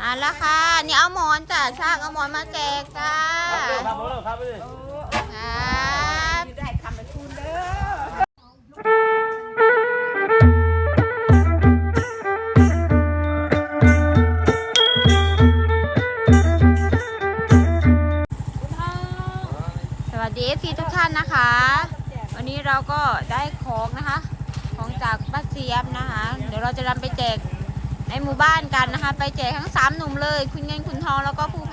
มาแล้วค่ะ นี่เอาหมอนจ้ะช่างเอาหมอนมาแจกจ้าครับผมครับคได้คำเป็นทุนเด้อดีเอฟซีทุกท่านนะคะ วันนี้เราก็ได้ของนะคะ ของจากป้าเสียมนะคะ เดี๋ยวเราจะนำไปแจก ในหมู่บ้านกันนะคะ ไปแจกทั้งสามหนุ่มเลย คุณเงินคุณทองแล้วก็ผู้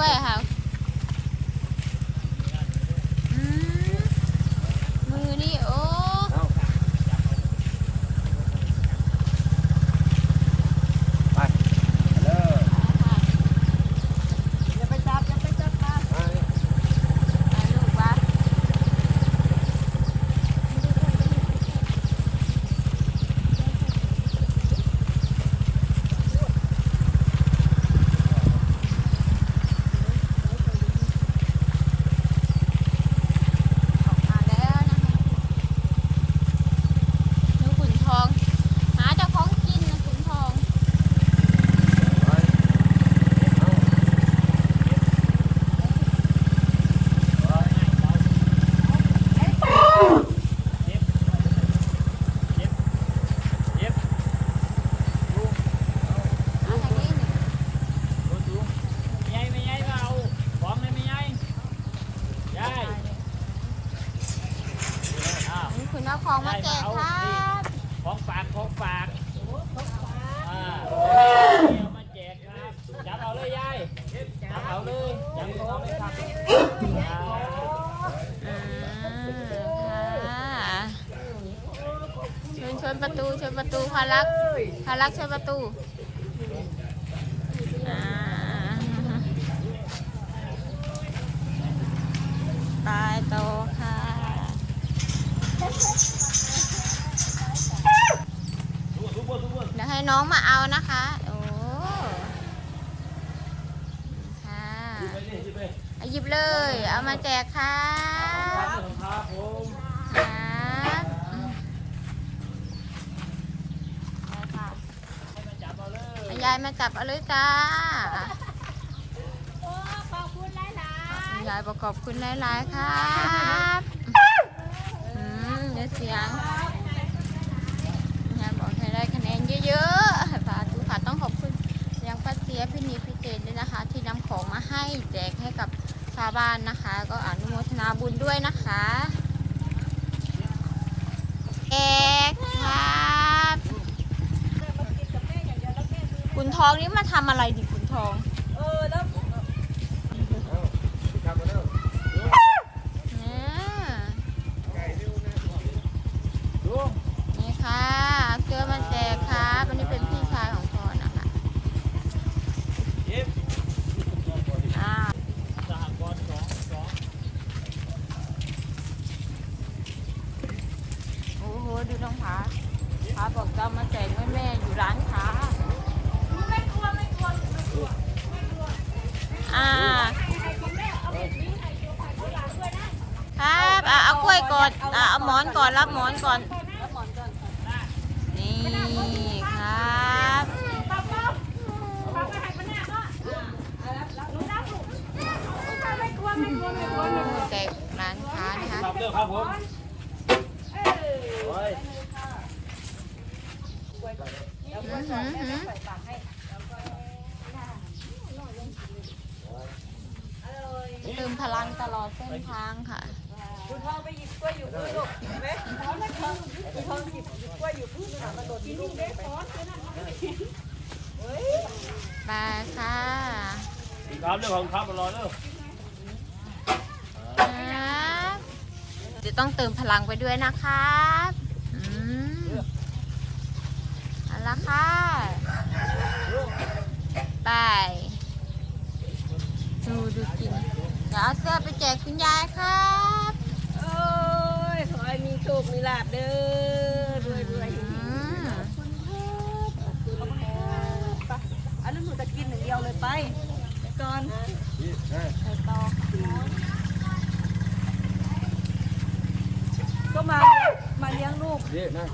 ไว้ค่ะ ของมาแจกครับของฝากของฝากอ่าเอามาแจกครับจับเอาเลยยายจับเอาเลยจับเอาเลยครับชนชนประตูชนประตูพารักพารักชนประตู น้องมาเอานะคะ โอ้ค่ะเอาหยิบเลย เอามาแจกค่ะครับผมครับยายมาจับเอาเลยจ้า โอ้ขอบคุณหลายหลายยายประกอบคุณหลายหลายครับ อืมเดี๋ยวเสียงาบ้านนะคะ ก็อนุโมทนาบุญด้วยนะคะเอกครับคุณทองนี้มาทำอะไรดิคุณทอง ครับเรื่องของครับมารอเร็วครับจะต้องเติมพลังไปด้วยนะครับอืมเอาละค่ะไปดูดูกินเดี๋ยวเอาเสื้อไปแจกคุณยายครับโอ้ยขอให้มีโชคมีลาบเด้อรวยรวยอืม ขอบคุณครับขอบคุณครับไปอันนั้นหนูจะกินหนึ่างเดียวเลยไปไป ก่อนไปต่อก็มา มาเลี้ยงลูกนี่นะ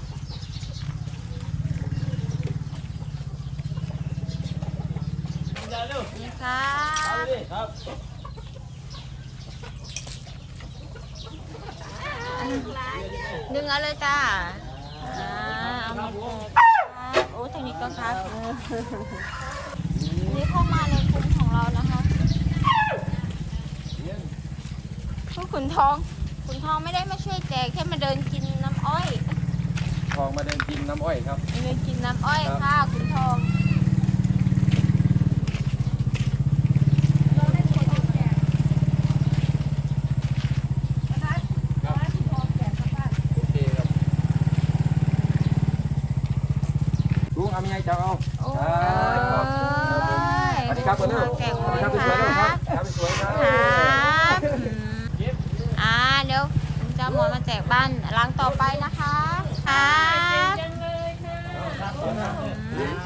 เร็วนี่ครัเอาบดึงเอาเลยจ้าอ่าเอามาแจกครับโอ้เทคนิคก็ครับนี่เข้ามาในกลุ่มของ เรานะคะพวกขุนทองขุนทองไม่ได้มาช่วยแจกแค่มาเดินกินน้ำอ้อยทองมาเดินกินน้ำอ้อยครับเดินกินน้ำอ้อยค่ะขุนทองโอเคครับลุงเอามีไงเจ้าเอา โอ้ ครับ ย สวัสดีครับเพื่อน มาแจก ส หม วัส ด ดี ค ครับ รั สวยๆครับ บ ครับสวยๆครับ ครับอืมอ่าเดี๋ยวผมจะเอาหมอนมาแจกบ้านหลังต่อไปนะคะครับอืม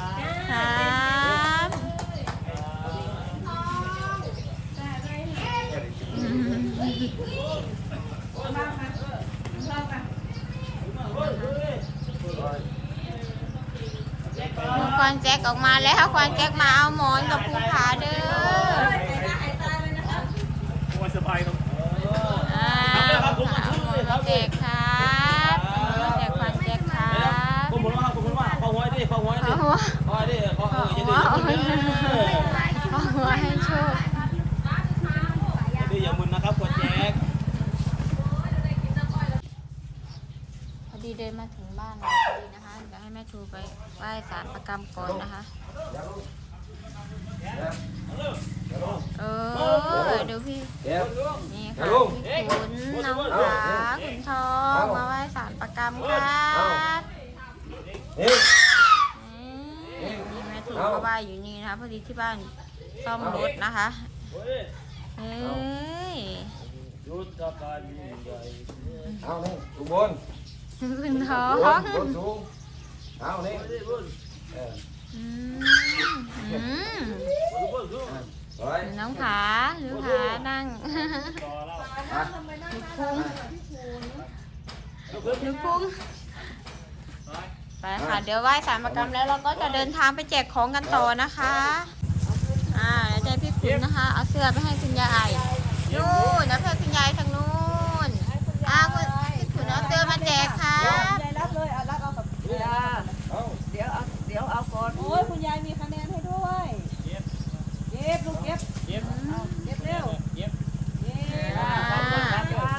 ครับอืมมี ควานแจ็คออกมาแล้วควานแจ็คมาเอาหมอนกับภูผาเด้อโอ้ยสบายครับอ่าภูผาเอาหมอนมาแจกครับเอาหมอนมาแจกควานแจ็คครับผมบอกว่าผมบอกว่าขอหวยดิขอหวยดิเอาหัวขอดิขอเอออย่าดื้อเอาอย่าหัวมึนเอาหัวให้โชคอย่าดื้ออย่ามึนนะครับกดแจกพอดีเดินมาถึงบ้านเราพอดีนะคะเดี๋ยวให้แม่ทูไป ไหว้ศาลประกรรมก่อนนะคะ เออเดี๋ยวพี่เดี๋ยวนี่เดี๋ค่ะยวลุงพี่ขุนน้องขาขุนทองมาไหว้ศาลประกรรมครับนี่นี่นี่แม่ทูก็ไหว้อยู่นี่นะคะพอดีที่บ้านซ่อมรถนะคะเฮ้ยเฮ้ยยุทธการยิ่งใหญ่เอานี่สูงบนขุนทอบนงบนสูง เอานี่เฮ้ยบุญเอออืมอืมบุญบุญบุญสวยน้องขาหรือขานั่งต่อเราหนูพุงหนูพุงไปค่ะ เดี๋ยวไหว้สารประกรรมแล้วเราก็จะเดินทางไปแจกของกันต่อนะคะ อ่าเดี๋ยวใจพี่ขุนนะคะ เอาเสื้อไปให้คุณยายนู่นนะเพื่อนคุณยายทางนู้นอ่าคุณพี่ขุนเอาเสื้อมาแจกครับ ยายรับเลยเอารับเอากับยา ก่อนโอ้ยคุณยายมีคะแนนให้ด้วย เก็บ เก็บลูกเก็บ เก็บเอาเก็บเร็ว เก็บ เก็บ อ่า ครับครับ ครั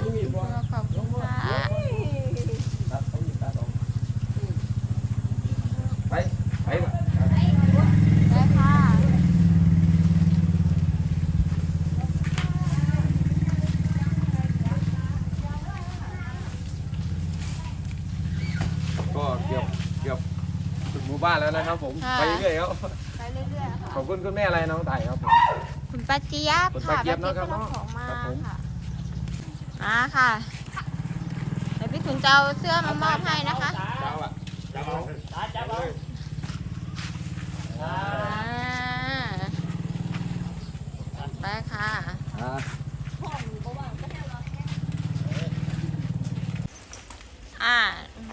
บขอบคุณค่ะ ตัดไปอีกตัดออกไปไปว่ะ ได้ค่ะ ก็เกือบเกือบถึงหมู่ บ้านแล้วนะครับ ผมค่ะ ไปเรื่อยๆครับไปเรื่อยๆค่ะขอบคุณคุณแม่อะไรน้องไต่ครับผม คุณป้าเจี๊ยบคุณค่ะป้าเจี๊ยบเนอะครับป้าเจี๊ยบก็ของมาครับผม ค่ะมาค่ะเดี๋ยวพี่ขุนจะเอาเสื้อมามอบให้นะคะเจ้าอะเจ้าเอาตาจับเอาอ่าไปค่ะอ่า อ่า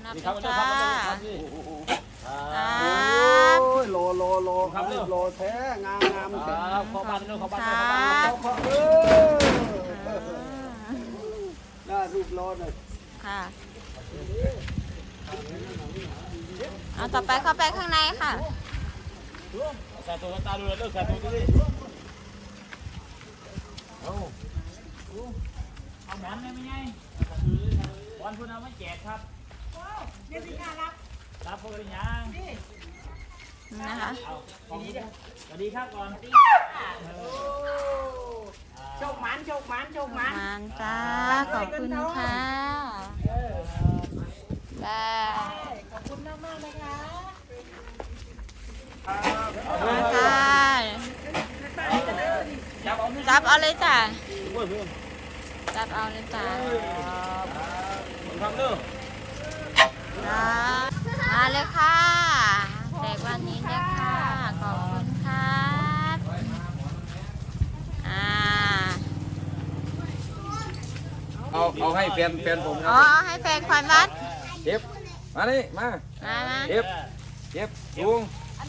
นับนี่เลครับยเดี๋ยวจ้าครับเดี๋ยวครับนี่ ครับโอ้ยโลโลโลครับเร็วโลแท้งามงามครับขอบ้านเร็วขอบ้านคเร็วรัขอบ้านบเออหน้ารูปโลหน่อยค่ะเอาต่อไปเข้าไปข้างในค่ะใส่ตัวตาดูแล้วเลิกใส่ตัวดิเอาเอาหมอนได้ไหมไงวันพุธเอามาแจกครับเดี๋ยวสิงหาครับ พวกเป็นยังนะคะเอาของสวัสดีครับก่อนโชคหมันโชคหมันโชคหมันมานจ้า ขอบคุณค่ะจ้าขอบคุณมากมากๆนะคะมาค่ะจับเอาจับเอาเลยจ้ะเพื่อนเพื่อนจับเอาเลยจ้ะ ทำเด้อจ้า มาเลยค่ะแจกวันนี้เลยค่ะขอบคุณครับอ่าเอาเอาให้แฟนแฟนผมคอ๋รัอบให้แฟนควันวัดเก็บมานี่มามามาเก็บเก็บสูง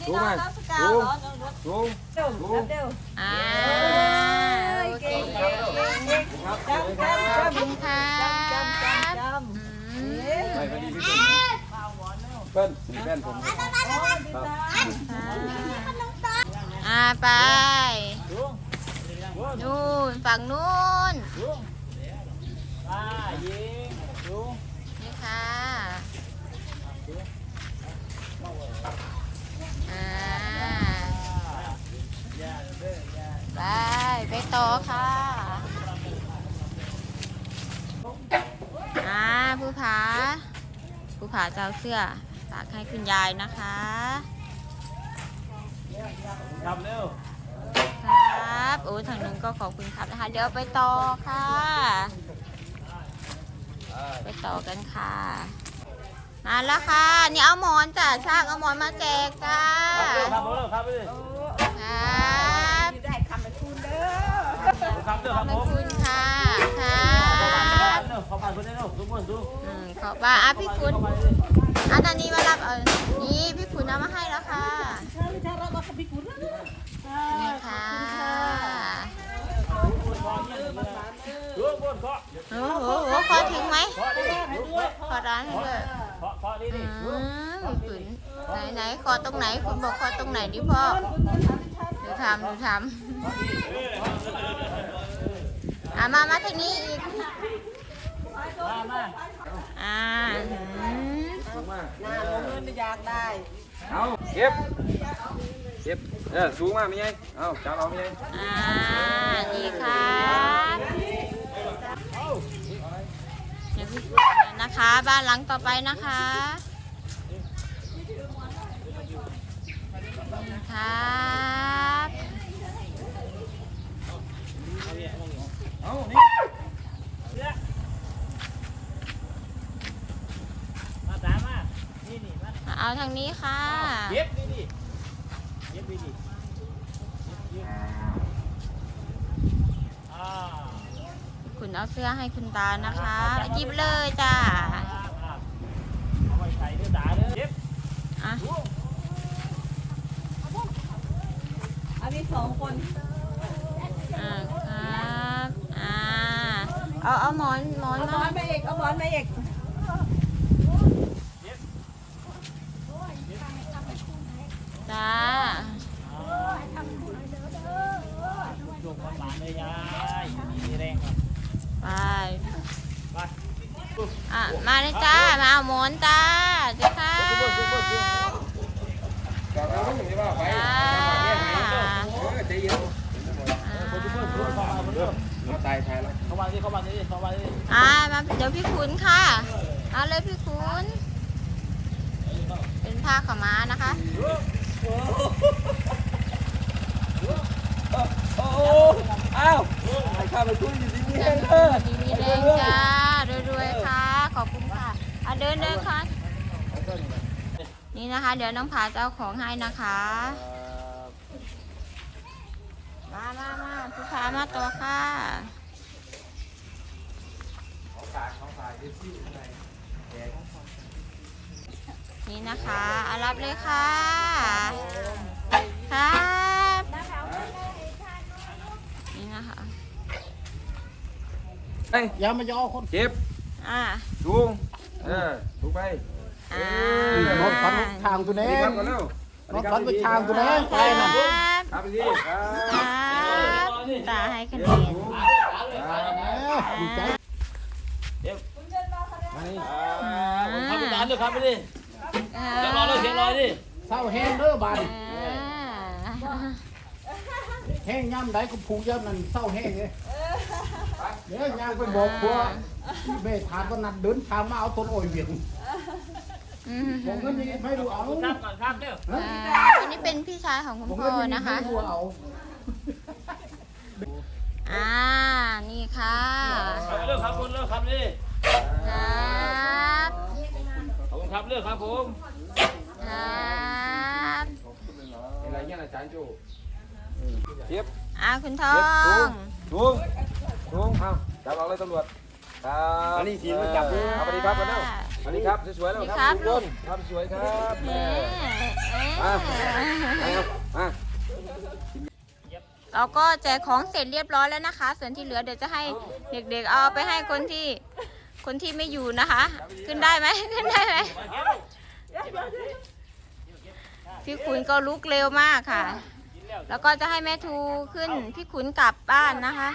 สูงมาสูงสูงสูงอ่าโอเคครับสวัสดีครัขอบบคุณค่ะ เปิ้ลเปิ้ลนี่แฟนผมครับอ่าไปลุงลุงนู่นฝั่งนู้นลุงอ่ายิงลุงนี่ค่ะอ่าไปไปต่อค่ะอ่าผู้ผาผู้ผาจะเอาเสื้อ ฝากให้คุณยายนะคะทำเร็วครับโอ้ทางนู้นก็ขอบคุณครับนะคะ เดี๋ยวไปต่อค่ะ ไปต่อกันค่ะ มาแล้วค่ะ นี่เอาหมอนจ้ะชากเอาหมอนมาแจกจ้าทำเร็วครับเร็วครับได้คำไปคุณเด้อครับเร็วขคอรับบผมคุณค่ะครับเร็วขอผ่านคนได้เร็วทุกคนดูอืมขอบว่าอะพี่คุณ อันนี้มารับเออนี่พี่คุณเอามาให้แล้วค่ะใช่ใช่เราเราขบิคุณนะนี่ค่ะโอ้โหโหขอถึงไหมเคาะดิดูเคาะขอร้านให้ด้วยเคาะเคาะดิอืมขุนไหนไหนขอตรงไหนคุณบอกขอตรงไหนดิพ่อดูทำดูทำอะมามาทางนี้อีกมา มาอ่าอืมสูงมาหน้าลงเงินอยากได้ เอาเก็บ เก็บ เออ สูงมาไม่ไงเอาจับเอาไม่ไงอ่า นี่ครับนะคะ บ้านหลังต่อไปนะคะครับเอานี่ มาตามมา นี่นี่มา เอาทางนี้ค่ะ เย็บดิดิเย็บดิดิอ่าคุณเอาเสื้อให้คุณตานะคะหยิบเลยจ้าเอาไปใส่เนื้อตาเลยเย็บอะดูอันนี้สองคนอ่าครับอ่าเอาเอาหมอนหมอนเอาบมาอลมาเอกเอาบอลมาเอก จ้าจุกมันหลานเลยยายมีแรงครับไปไปอะมาเลยจ้า มาเอาหมอนจ้าเจ้าค่ะจ้าเออใจเย็นคนที่เพิ่มเพิ่มเข้ามาเพิ่มเราตายทายแล้วเข้ามาดิเข้ามาดิเข้ามาดิอ่ามาเดี๋ยวพี่ขุนค่ะ เอาเลยพี่ขุนเป็นผ้าขาวม้านะคะ โอ้อ้าวไอ้ข้าไปคุยอยู่ที่นี่เออดีมีแรงจ้ารวยๆค่ะ ขอบคุณค่ะอะเดินเดินค่ะ นี่นะคะ เดี๋ยวน้องผาจะเอาของให้นะคะ มามามาผู้ค้ามาตัวค่ะ นี่นะคะเอารับเลยค่ะครับนี่นะคะเฮ้ยอย่ามาย่อคนเก็บอ่าสูงเออสูงไปอ่ารถฟันทางตัวสวัสนี้ดีครับก่อนเร็วรถฟันไปทางตัวนี้ไปคน่ะรับครับพี่ครับครับตาให้คะแนนดีใจเย็บอ่าเข้าไปตาหันดูครับไปดิ เสียงรอเลยเสียงรอดิเศร้าแห้งเด้อบาดอ่าแห้งย่ำได้ก็ผูกย่ำนั่นเศร้าแห้งเลยเดี๋ยวยางไปบอกพัวที่เบถามก็นัดเดินทางมาเอาต้นโอยเวียงอืมผมเงินนี่ไม่รู้เอาครับก่อนครับเร็วอ่าอันนี้เป็นพี่ชายของคุณผมพ่เงิอนนี่นะคะไม่รู้เอาอ่า นี่ค่ะเร็วครับคุณเร็วครับนี่ครับขอบ คุณครับเร็วครับผมครับอะไรเงี้ยอาจารย์จูเทียบอ่าคุณทอเทียบสูงงสูงสูงเอาจับเอาเลยตำรวจครับอันนี้ทีมมาจับเลยสวัสดีครับกันเร็วสวัสดีครับสวยๆแล้วครับลุงพลครับสวยครับเอ๊ะเอ๊ะมาครับมาเราก็แจกของเสร็จเรียบร้อยแล้วนะคะ ส่วนที่เหลือเดี๋ยวจะให้เด็กๆเอาไปให้คนที่ คนที่ไม่อยู่นะคะ ขึ้นได้ไหมขึ้นได้ไหมพี่ขุนก็ลุกเร็วมากค่ะ แล้วก็จะให้แม่ทูขึ้นพี่ขุนกลับบ้านนะคะ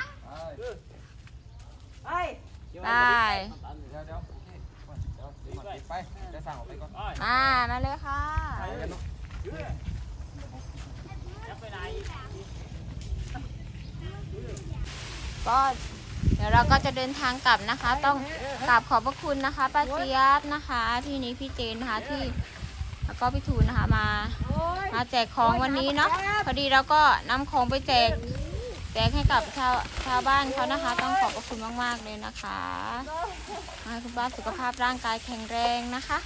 ไอ้ได้เดี๋ยวเดี๋ยวไปจะสั่งออกไปก่อนมามาเลยค่ะก็ เดี๋ยวเราก็จะเดินทางกลับนะคะ ต้องกราบขอบพระคุณนะคะป้าเจี๊ยบนะคะพี่นี้พี่เจนนะคะที่แล้วก็พี่ทูนนะคะมา มาแจกของวันนี้เนาะพอดีเราก็นำของไปแจกแจกให้กับชาวชาวบ้านเขานะคะ ต้องขอบพระคุณมากๆเลยนะคะให้คุณป้าสุขภาพร่างกายแข็งแรงนะคะ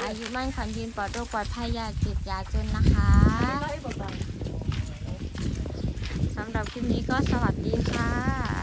อายุมั่นขวัญยืนปลอดโรคปลอดภัยอย่าเจ็บอย่าจนนะคะสำหรับคลิปนี้ก็สวัสดีค่ะ